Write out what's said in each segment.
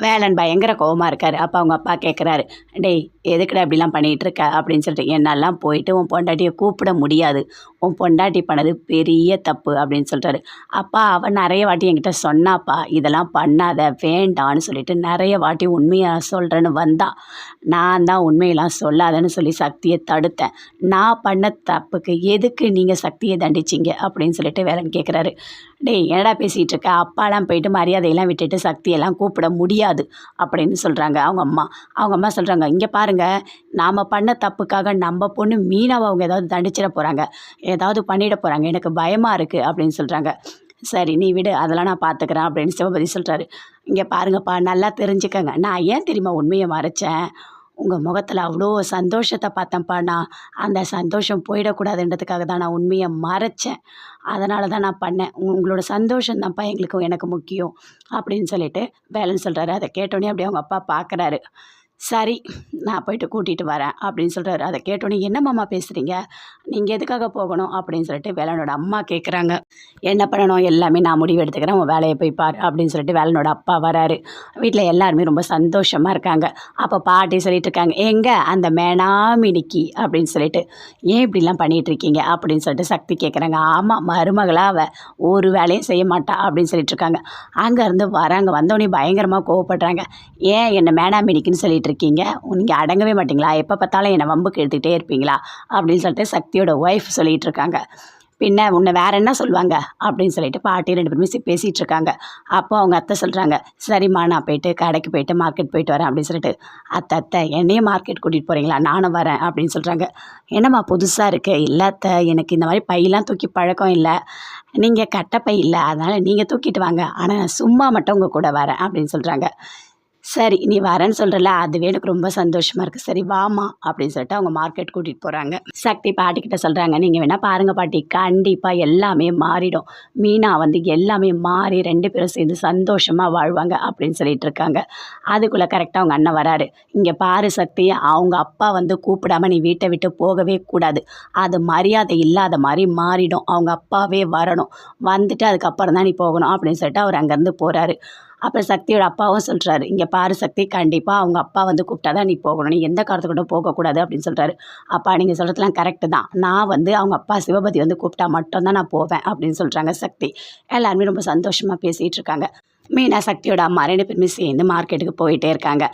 வேலன் பயங்கர கோவமாக இருக்கார். அப்போ அவங்க அப்பா கேட்குறாரு டேய் எதுக்குடா இப்படிலாம் பண்ணிகிட்டு இருக்க அப்படின்னு சொல்லிட்டு என்னெல்லாம் போயிட்டு உன் பொண்டாட்டியை கூப்பிட முடியாது. உன் பொண்டாட்டி பண்ணது பெரிய தப்பு. அப்படின்னு சொல்கிறாரு அப்பா அவன் நிறைய வாட்டி என்கிட்ட சொன்னாப்பா இதெல்லாம் பண்ணாத வேண்டான்னு சொல்லிட்டு நிறைய வாட்டி உண்மையாக சொல்கிறேன்னு வந்தா. நான் தான் உண்மையெல்லாம் சொல்லாதன்னு சொல்லி சக்தியை தடுத்தேன். நான் பண்ண தப்புக்கு எதுக்கு நீங்கள் சக்தியை தண்டிச்சிங்க? அப்படின்னு சொல்லிட்டு வேலன் கேட்குறாரு டேய் என்னடா பேசிகிட்டு இருக்க அப்பாலாம் போயிட்டு மரியாதையெல்லாம் விட்டுட்டு சக்தியெல்லாம் கூப்பிட முடியாது அப்படின்னு சொல்கிறாங்க அவங்க அம்மா. அவங்க அம்மா சொல்கிறாங்க இங்கே பாருங்கள் நாம் பண்ண தப்புக்காக நம்ம பொண்ணு மீனாவை அவங்க ஏதாவது தண்டிச்சிட போகிறாங்க ஏதாவது பண்ணிட போகிறாங்க எனக்கு பயமாக இருக்குது அப்படின்னு சொல்கிறாங்க சரி நீ விடு அதெல்லாம் நான் பார்த்துக்கிறேன் அப்படின்னு சிவபதி சொல்கிறாரு இங்கே பாருங்கப்பா நல்லா தெரிஞ்சுக்கங்க. நான் ஏன் தெரியுமா உண்மையை மறைச்சேன்? உங்கள் முகத்தில் அவ்வளோ சந்தோஷத்தை பார்த்தேன்ப்பா. நான் அந்த சந்தோஷம் போயிடக்கூடாதுன்றதுக்காக தான் நான் உண்மையை மறைச்சேன். அதனால தான் நான் பண்ணேன். உங்களோட சந்தோஷம் தான்ப்பா எங்களுக்கு எனக்கு முக்கியம். அப்படின்னு சொல்லிட்டு வேலைன்னு சொல்கிறாரு அதை கேட்டோன்னே அப்படியே அவங்க அப்பா பார்க்குறாரு சரி நான் போயிட்டு கூட்டிகிட்டு வரேன் அப்படின்னு சொல்கிறாரு அதை கேட்டோன்னே என்ன பேசுகிறீங்க நீங்கள் எதுக்காக போகணும்? அப்படின்னு சொல்லிட்டு வேலனோட அம்மா கேட்குறாங்க என்ன பண்ணணும்? எல்லாமே நான் முடிவு எடுத்துக்கிறேன். உன் வேலையை போய் பார் அப்படின்னு சொல்லிட்டு வேலனோட அப்பா வராரு. வீட்டில் எல்லாருமே ரொம்ப சந்தோஷமாக இருக்காங்க. அப்போ பாட்டி சொல்லிட்டு இருக்காங்க எங்கே அந்த மேனாமினிக்கி? அப்படின்னு சொல்லிட்டு ஏன் இப்படிலாம் பண்ணிகிட்ருக்கீங்க அப்படின்னு சொல்லிட்டு சக்தி கேட்குறாங்க ஆமாம் மருமகளாக அவள் ஒரு வேலையும் செய்ய மாட்டா அப்படின்னு சொல்லிட்டு இருக்காங்க. அங்கேருந்து வராங்க. வந்தோடனே பயங்கரமாக கோவப்படுறாங்க. ஏன் என்னை மேனாமினிக்குன்னு சொல்லிட்டு இருக்கீங்க நீங்கள் அடங்கவே மாட்டீங்களா? எப்போ பார்த்தாலும் என்னை வம்புக்கு எடுத்துகிட்டே இருப்பீங்களா? அப்படின்னு சொல்லிட்டு சக்தியோட ஒய்ஃப் சொல்லிகிட்டு இருக்காங்க பின்ன உன்னை வேற என்ன சொல்லுவாங்க? அப்படின்னு சொல்லிட்டு பாட்டி ரெண்டு பேருமே பேசிகிட்டு இருக்காங்க அப்போ அவங்க அத்தை சொல்கிறாங்க சரிம்மா நான் போயிட்டு கடைக்கு போயிட்டு மார்க்கெட் போயிட்டு வரேன் அப்படின்னு சொல்லிட்டு அத்தை அத்தை என்னையும் மார்க்கெட் கூட்டிகிட்டு போகிறீங்களா நானும் வரேன் அப்படின்னு சொல்கிறாங்க என்னம்மா புதுசாக இருக்குது இல்லை அத்தை எனக்கு இந்த மாதிரி பையெல்லாம் தூக்கி பழக்கம் இல்லை. நீங்கள் கட்டப்பை இல்லை. அதனால் நீங்கள் தூக்கிட்டு வாங்க. ஆனால் நான் சும்மா மட்டும் உங்கள் கூட வரேன் அப்படின்னு சொல்கிறாங்க சரி நீ வரேன்னு சொல்கிறல அதுவே எனக்கு ரொம்ப சந்தோஷமாக இருக்குது சரி வாமா அப்படின்னு சொல்லிட்டு அவங்க மார்க்கெட் கூட்டிகிட்டு போகிறாங்க சக்தி பாட்டிக்கிட்ட சொல்கிறாங்க நீங்கள் வேணால் பாருங்கள் பாட்டி கண்டிப்பாக எல்லாமே மாறிடும். மீனா வந்து எல்லாமே மாறி ரெண்டு பேரும் சேர்ந்து சந்தோஷமாக வாழ்வாங்க அப்படின்னு சொல்லிட்டு இருக்காங்க. அதுக்குள்ளே கரெக்டாக அவங்க அண்ணன் வராரு. இங்கே பாரு சக்தி அவங்க அப்பா வந்து கூப்பிடாம நீ வீட்டை விட்டு போகவே கூடாது. அது மரியாதை இல்லாத மாதிரி மாறிடும். அவங்க அப்பாவே வரணும். வந்துட்டு அதுக்கப்புறம் தான் நீ போகணும் அப்படின்னு சொல்லிட்டு அவர் அங்கேருந்து போகிறாரு அப்புறம் சக்தியோட அப்பாவும் சொல்கிறாரு இங்கே பாரு சக்தி கண்டிப்பாக அவங்க அப்பா வந்து கூப்பிட்டா தான் நீ போகணும். நீ எந்த காரணத்துக்கு போகக்கூடாது அப்படின்னு சொல்கிறாரு அப்பா நீங்கள் சொல்கிறதுலாம் கரெக்டு தான். நான் வந்து அவங்க அப்பா சிவபதி வந்து கூப்பிட்டா மட்டும்தான் நான் போவேன் அப்படின்னு சொல்கிறாங்க சக்தி. எல்லாருமே ரொம்ப சந்தோஷமாக பேசிகிட்டு இருக்காங்க. மீனா சக்தியோட அம்மா ரெண்டு பேருமே சேர்ந்து மார்க்கெட்டுக்கு போயிட்டே இருக்காங்க.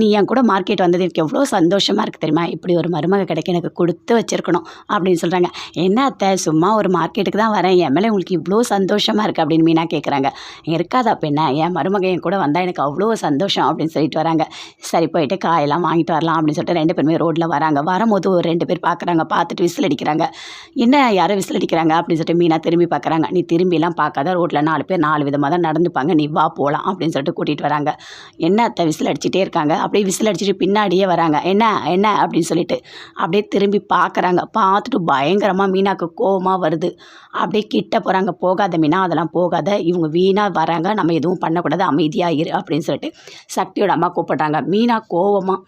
நீ என் கூட மார்க்கெட் வந்தது எனக்கு எவ்வளோ சந்தோஷமாக இருக்குது தெரியுமா? இப்படி ஒரு மருமக கிடைக்க எனக்கு கொடுத்து வச்சிருக்கணும் அப்படின்னு சொல்கிறாங்க என்ன அத்தை? சும்மா ஒரு மார்க்கெட்டுக்கு தான் வரேன். என் மேலே உங்களுக்கு இவ்வளோ சந்தோஷமாக இருக்குது அப்படின்னு மீனா கேட்குறாங்க இருக்காதா பெண்ணா? என் மருமக என் கூட வந்தால் எனக்கு அவ்வளோ சந்தோஷம் அப்படின்னு சொல்லிட்டு வராங்க. சரி போயிட்டு காயெல்லாம் வாங்கிட்டு வரலாம் அப்படின்னு சொல்லிட்டு ரெண்டு பேருமே ரோட்டில் வராங்க. வரும்போது ஒரு ரெண்டு பேர் பார்க்குறாங்க பார்த்துட்டு விசில் அடிக்கிறாங்க. என்ன? யாரோ விசில் அடிக்கிறாங்க? அப்படின்னு சொல்லிட்டு மீனா திரும்பி பார்க்குறாங்க நீ திரும்பிலாம் பார்க்காத ரோட்டில் நாலு பேர் நாலு விதமாக தான் நடந்துப்பாங்க. நீ வா போகலாம் அப்படின்னு சொல்லிட்டு கூட்டிகிட்டு வராங்க. என்ன அத்தை விசில் அடிச்சிட்டே இருக்காங்க? அப்படியே விசில் அடிச்சுட்டு பின்னாடியே வராங்க. என்ன என்ன அப்படின்னு சொல்லிட்டு அப்படியே திரும்பி பார்க்குறாங்க பார்த்துட்டு பயங்கரமாக மீனாக்கு கோவமாக வருது. அப்படியே கிட்ட போகிறாங்க போகாத மீனா அதெல்லாம் போகாத. இவங்க வீணாக வராங்க. நம்ம எதுவும் பண்ணக்கூடாது. அமைதியாக இரு அப்படின்னு சொல்லிட்டு சக்தியோட அம்மா கூப்பிடுறாங்க. மீனா கோவமாக